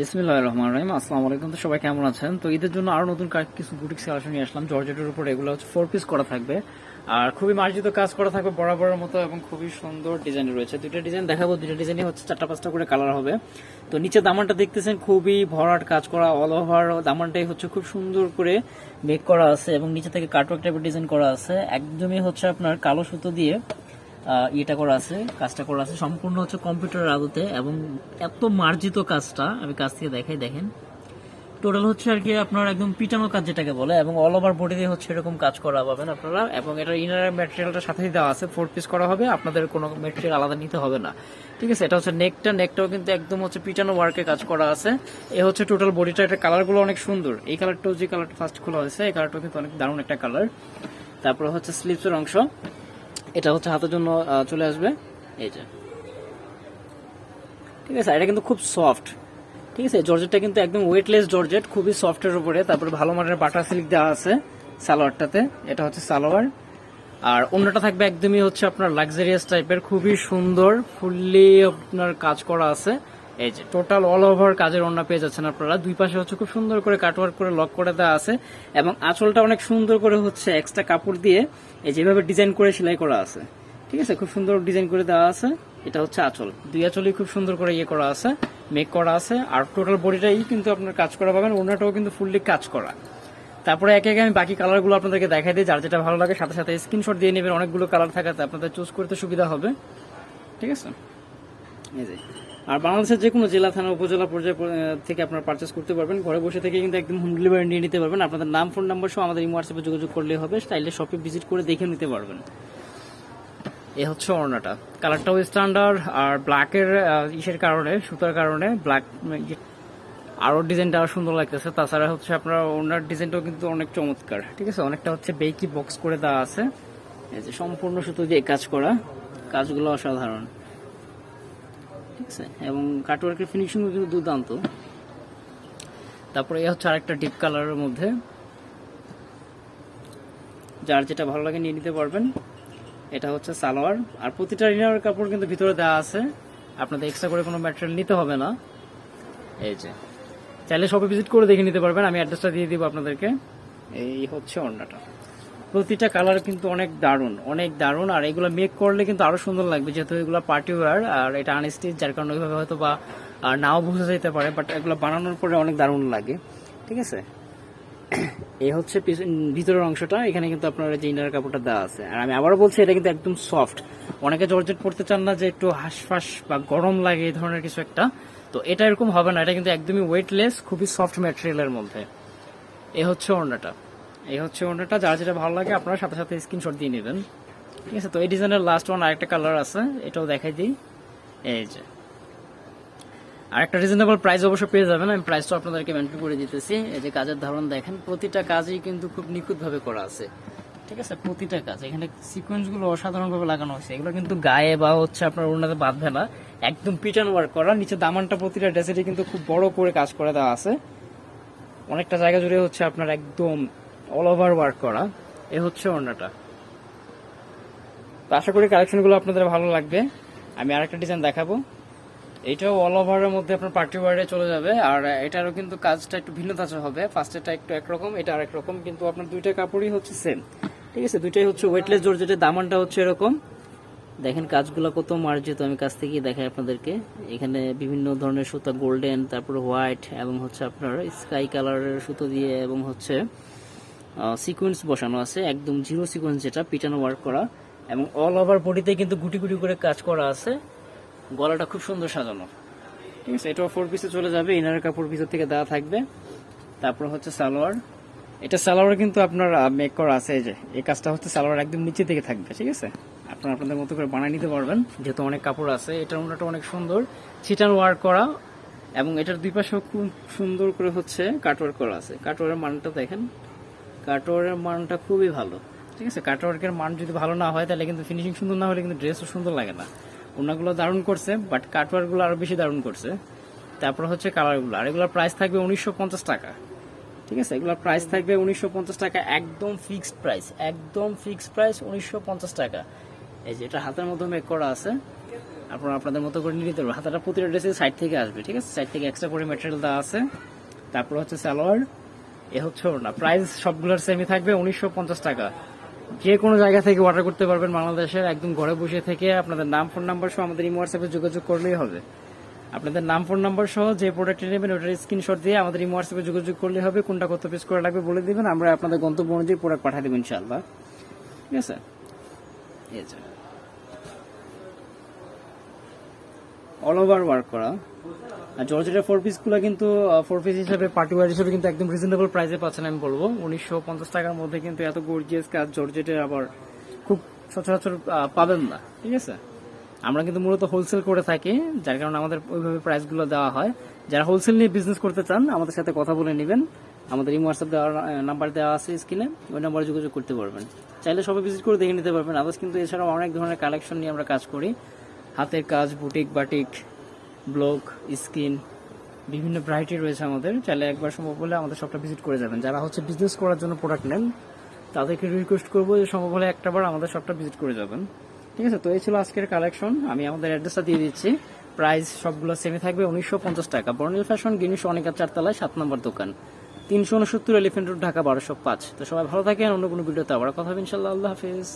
বিসমিল্লাহ রহমান রহিম, আসসালামু আলাইকুম। তো সবাই কেমন আছেন? তো ঈদের জন্য আরও নতুন কিছু বুটিক কালেকশন নিয়ে আসলাম। জর্জেটের উপর এগুলো হচ্ছে ফোর পিস করা থাকবে। আর খুবই মার্জিত কাজ করা থাকবে বরাবরের মতো এবং খুবই সুন্দর ডিজাইন রয়েছে। দুইটা ডিজাইন দেখাবো। দুইটা ডিজাইনই হচ্ছে চারটা পাঁচটা করে কালার হবে। তো নিচে দামানটা দেখতেছেন, খুবই ভরাট কাজ করা অল ওভার দামানটাই হচ্ছে খুব সুন্দর করে মেক করা আছে এবং নিচে থেকে কাটওয়ার্ক টাইপের ডিজাইন করা আছে। একদমই হচ্ছে আপনার কালো সুতো দিয়ে ইয়েটা করা আছে, কাজটা করা আছে। সম্পূর্ণ হচ্ছে কম্পিউটারের আদতে এবং এত মার্জিত কাজটা, আমি কাজ থেকে দেখাই, দেখেন। টোটাল হচ্ছে আর কি আপনার একদম পিটানো কাজ যেটাকে বলে, এবং অল ওভার বডিতে হচ্ছে এরকম কাজ করা পাবেন আপনারা, এবং এটা ইনার ম্যাটেরিয়ালটা সাথেই দেওয়া আছে ফোর পিস করা হবে, আপনাদের কোনো ম্যাটেরিয়াল আলাদা নিতে হবে না। ঠিক আছে, এটা হচ্ছে নেকটা নেকটাও কিন্তু একদম হচ্ছে পিটানো ওয়ার্কে কাজ করা আছে। এ হচ্ছে টোটাল বডিটা এটা কালারগুলো অনেক সুন্দর। এই কালারটাও যে কালারটা ফার্স্ট খোলা হয়েছে, এই কালারটাও কিন্তু অনেক দারুণ একটা কালার তারপরে হচ্ছে স্লিপসের অংশ। এটা হচ্ছে হাতের জন্য চলে আসবে। এই যে। ঠিক আছে, এটা কিন্তু খুব সফট ঠিক আছে, জর্জেটটা কিন্তু একদম ওয়েটলেস জর্জেট, খুবই সফটের উপরে। তারপরে ভালো মানের বাটার সিল্ক দেওয়া আছে সালোয়ারটাতে। এটা হচ্ছে সালোয়ার। আর অন্যটা থাকবে একদমই হচ্ছে আপনার লাক্সারিয়াস টাইপের খুবই সুন্দর ফুললি আপনার কাজ করা আছে। এই যে টোটাল অল ওভার কাজের অন্য পেয়ে যাচ্ছেন আপনারা। দুই পাশে হচ্ছে খুব সুন্দর করে কাটওয়ার্ক করে লক করে দেওয়া আছে এবং আঁচলটা অনেক সুন্দর করে হচ্ছে এক্সট্রা কাপড় দিয়ে এই যেভাবে ডিজাইন করে সেলাই করা আছে। ঠিক আছে? খুব সুন্দর ডিজাইন করে দেওয়া আছে। এটা হচ্ছে আঁচল। দুই আঁচলই খুব সুন্দর করে ইয়ে করা আছে মেক করা আছে। আর টোটাল বডিটাই কিন্তু আপনার কাজ করা পাবেন ওনাটাও কিন্তু ফুললি কাজ করা। তারপরে একে একে আমি বাকি কালারগুলো আপনাদেরকে দেখাই দিই, যার যেটা ভালো লাগে সাথে সাথে স্ক্রিনশট দিয়ে নেবেন। অনেকগুলো কালার থাকাতে আপনাদের চুজ করতে সুবিধা হবে। ঠিক আছে? এই যে আর বাংলাদেশের যে কোনো জেলা, থানা, উপজেলা পর্যায়ে থেকে আপনারা পারচেস করতে পারবেন। ঘরে বসে থেকে কিন্তু একদম হোম ডেলিভারি নিয়ে নিতে পারবেন। আপনাদের নাম ফোন নাম্বার সহ আমাদের হোয়াটসঅ্যাপে যোগাযোগ করলে হবে। স্টাইলে শপে ভিজিট করে দেখে নিতে পারবেন। এ হচ্ছে ওড়নাটা। কালারটাও স্ট্যান্ডার্ড আর ব্ল্যাকের ইসের কারণে, সুতার কারণে ব্ল্যাক আরও ডিজাইনটা আরও সুন্দর লাগতেছে। তাছাড়া হচ্ছে আপনার ওনার ডিজাইনটাও কিন্তু অনেক চমৎকার। ঠিক আছে? অনেকটা হচ্ছে বেকি বক্স করে দেওয়া আছে। এই যে সম্পূর্ণ সুতো দিয়ে কাজ করা। কাজগুলো অসাধারণ। ঠিক আছে? এবং কাটওয়ার্কের ফিনিশিং কিন্তু দুর্দান্ত। তারপরে এই হচ্ছে আরেকটা ডিপ কালারের মধ্যে। যার যেটা ভালো লাগে নিয়ে নিতে পারবেন, এটা হচ্ছে সালোয়ার। আর প্রতিটা রিনার কাপড় কিন্তু ভিতরে দেওয়া আছে। আপনাদের এক্সট্রা করে কোনো ম্যাটেরিয়াল নিতে হবে না। এই যে। চাইলে সবে ভিজিট করে দেখে নিতে পারবেন। আমি অ্যাড্রেসটা দিয়ে দিব আপনাদেরকে। এই হচ্ছে ওড়নাটা প্রতিটা কালার কিন্তু অনেক দারুণ অনেক দারুণ। আর এগুলো মেক করলে কিন্তু আরও সুন্দর লাগবে, যেহেতু এগুলো পার্টি ওয়ার আর এটা আনস্টিচ যার কারণে ওইভাবে হয়তো বা নাও বোঝা যেতে পারে বাট এগুলো বানানোর পরে অনেক দারুণ লাগে। ঠিক আছে? এই হচ্ছে ভিতরের অংশটা, এখানে কিন্তু আপনার যে ইনার কাপড়টা দেওয়া আছে। আর আমি আবারও বলছি, এটা কিন্তু একদম সফট অনেকে জর্জেট পড়তে চান না যে একটু হাঁসফাঁস বা গরম লাগে এই ধরনের কিছু একটা, তো এটা এরকম হবে না, এটা কিন্তু একদমই ওয়েটলেস খুবই সফট ম্যাটেরিয়ালের মধ্যে। এ হচ্ছে ওড়নাটা। এই হচ্ছে ওড়নাটা যার যেটা ভালো লাগে আপনারা সাথে সাথে স্ক্রিনশট দিয়ে নেবেন। ঠিক আছে, তো এই ডিজাইনের লাস্ট ওয়ান আরেকটা কালার আছে, এটাও দেখাই দিই। এই যে। আর একটা রিজনেবল প্রাইস অবশ্য পেয়ে যাবেন, আমি প্রাইসটা আপনাদেরকে মেনটেন করে দিতেছি। এই যে কাজের ধরন দেখেন, প্রতিটা কাজই কিন্তু খুব নিখুঁতভাবে করা আছে। ঠিক আছে, প্রতিটা কাজ। এখানে সিকোয়েন্সগুলো অসাধারণভাবে লাগানো হয়েছে। এগুলো কিন্তু গায়ে বা হচ্ছে আপনার ওনাতে বাঁধবে না। একদম পিটান ওয়ার্ক করা। নিচে দামানটা প্রতিটা ড্রেসেরই কিন্তু খুব বড় করে কাজ করে দেওয়া আছে। অনেকটা জায়গা জুড়ে হচ্ছে আপনার একদম অল ওভার ওয়ার্ক করা, এ হচ্ছে ওড়নাটা। তো আশা করি কালেকশনগুলো আপনাদের ভালো লাগবে। আমি আরেকটা ডিজাইন দেখাবো। এটাও অল ওভারের মধ্যে আপনার পার্টি ওয়ারে চলে যাবে। আর এটারও কিন্তু কাজটা একটু ভিন্ন ধাঁচা হবে। ফার্স্টেরটা একটু একরকম, এটা আরেক রকম, কিন্তু আপনার দুইটা কাপড়ই হচ্ছে সেম ঠিক আছে? দুইটাই হচ্ছে ওয়েটলেস জর্জেটের দামানটা হচ্ছে এরকম। দেখেন কাজগুলো কত মার্জিত, আমি কাছ থেকেই দেখাই আপনাদেরকে। এখানে বিভিন্ন ধরনের সুতা গোল্ডেন তারপরে হোয়াইট এবং হচ্ছে আপনার স্কাই কালারের সুতো দিয়ে, এবং হচ্ছে সিকোয়েন্স বসানো আছে, একদম জিরো সিকোয়েন্স যেটা, পিটানো ওয়ার্ক করা, এবং অল ওভার বডিতে কিন্তু গুটি গুটি করে কাজ করা আছে। গলাটা খুব সুন্দর সাজানো। ঠিক আছে এটাও ফোর পিসে চলে যাবে ইনারের কাপড় ভিতর থেকে দেওয়া থাকবে। তারপর হচ্ছে সালোয়ার। এটা সালোয়ার কিন্তু আপনার মেক করা আছে যে, এই কাজটা হচ্ছে সালোয়ার একদম নিচে থেকে থাকবে, ঠিক আছে? আপনারা আপনাদের মতো করে বানিয়ে নিতে পারবেন, যেহেতু অনেক কাপড় আছে, এটার ওনাটা অনেক সুন্দর। ছিটার ওয়ার্ক করা, এবং এটার দুই পাশেও খুব সুন্দর করে হচ্ছে কাটওয়ার্ক করা আছে। কাটওয়ারের মানটা দেখেন কাটওয়ারের মানটা খুবই ভালো। ঠিক আছে? কাটওয়ার্কের মান যদি ভালো না হয়, তাহলে কিন্তু ফিনিশিং সুন্দর না হলে কিন্তু ড্রেসও সুন্দর লাগে না। ওনাগুলো দারুণ করছে বাট কাটওয়ার্কগুলো আরও বেশি দারুণ করছে। তারপর হচ্ছে কালারগুলো। আর এগুলোর প্রাইস থাকবে উনিশশো পঞ্চাশ টাকা। ঠিক আছে? এগুলোর প্রাইস থাকবে উনিশশো পঞ্চাশ টাকা, একদম ফিক্সড প্রাইস একদম ফিক্সড প্রাইস উনিশশো পঞ্চাশ টাকা। এই যে এটা হাতের মধ্যে মেক করা আছে। আপনারা আপনাদের মতো করে নিতে পারবেন হাতাটা প্রতিটা ড্রেসের সাইড থেকে আসবে। ঠিক আছে? সাইড থেকে এক্সট্রা করে ম্যাটেরিয়াল দেওয়া আছে। তারপর হচ্ছে সালোয়ার। এ হচ্ছে ওড়না। প্রাইস সবগুলোর সেমই থাকবে, উনিশশো পঞ্চাশ টাকা। যে কোনো জায়গা থেকে অর্ডার করতে পারবেন বাংলাদেশের, একদম ঘরে বসে থেকে আপনাদের নাম ফোন নাম্বার সহ আমাদের ইমো হোয়াটসঅ্যাপে যোগাযোগ করলেই হবে। আপনাদের নাম ফোন নাম্বার সহ যে প্রোডাক্টটি নেবেন, ওটার স্ক্রিনশট দিয়ে আমাদের ইমো হোয়াটসঅ্যাপে যোগাযোগ করলে হবে। কোনটা কত পিস করে লাগবে বলে দিবেন, আমরা আপনাদের গন্তব্য অনুযায়ী প্রোডাক্ট পাঠিয়ে দেবো ইনশাআল্লাহ। ঠিক আছে? অল ওভার ওয়ার্ক করা। আর জর্জেটের ফোর পিসগুলো কিন্তু ফোর পিস হিসেবে পার্টি ওয়ার হিসেবে কিন্তু একদম রিজনেবল প্রাইসে পাচ্ছেন আমি বলব। উনিশশো পঞ্চাশ টাকার মধ্যে কিন্তু এত গর্জিয়াস কাজ জর্জেটের আবার খুব সচরাচর পাবেন না। ঠিক আছে? আমরা কিন্তু মূলত হোলসেল করে থাকি, যার কারণে আমাদের ওইভাবে প্রাইসগুলো দেওয়া হয়। যারা হোলসেল নিয়ে বিজনেস করতে চান, আমাদের সাথে কথা বলে নেবেন। আমাদের এই হোয়াটসঅ্যাপ দেওয়ার নাম্বার দেওয়া আছে স্ক্রিনে ওই নাম্বারে যোগাযোগ করতে পারবেন। চাইলে সবাই ভিজিট করে দেখে নিতে পারবেন। আদার্স কিন্তু এছাড়াও অনেক ধরনের কালেকশন নিয়ে আমরা কাজ করি। হাতের কাজ, বুটিক, বাটিক ব্লক স্কিন, বিভিন্ন ভ্যারাইটি রয়েছে আমাদের। চাইলে একবার সম্ভব হলে আমাদের সবটা ভিজিট করে যাবেন। যারা হচ্ছে বিজনেস করার জন্য প্রোডাক্ট নেন, তাদেরকে রিকোয়েস্ট করব যে সম্ভব হলে একটা বার আমাদের সবটা ভিজিট করে যাবেন। ঠিক আছে? তো এই ছিল আজকের কালেকশন আমি আমাদের অ্যাড্রেসটা দিয়ে দিচ্ছি। প্রাইস সবগুলো সেমে থাকবে, উনিশশো পঞ্চাশ টাকা। বর্ণিল ফ্যাশন গিনিশ অনেকার চারতলায়, সাত নম্বর দোকান। তিনশো উনসত্তর এলিফেন্ট রোড ঢাকা বারোশো পাঁচ। তো সবাই ভালো থাকেন, অন্য কোনো ভিডিওতে আবার কথা হবে। ইনশাল্লাহ আল্লাহ হাফিজ।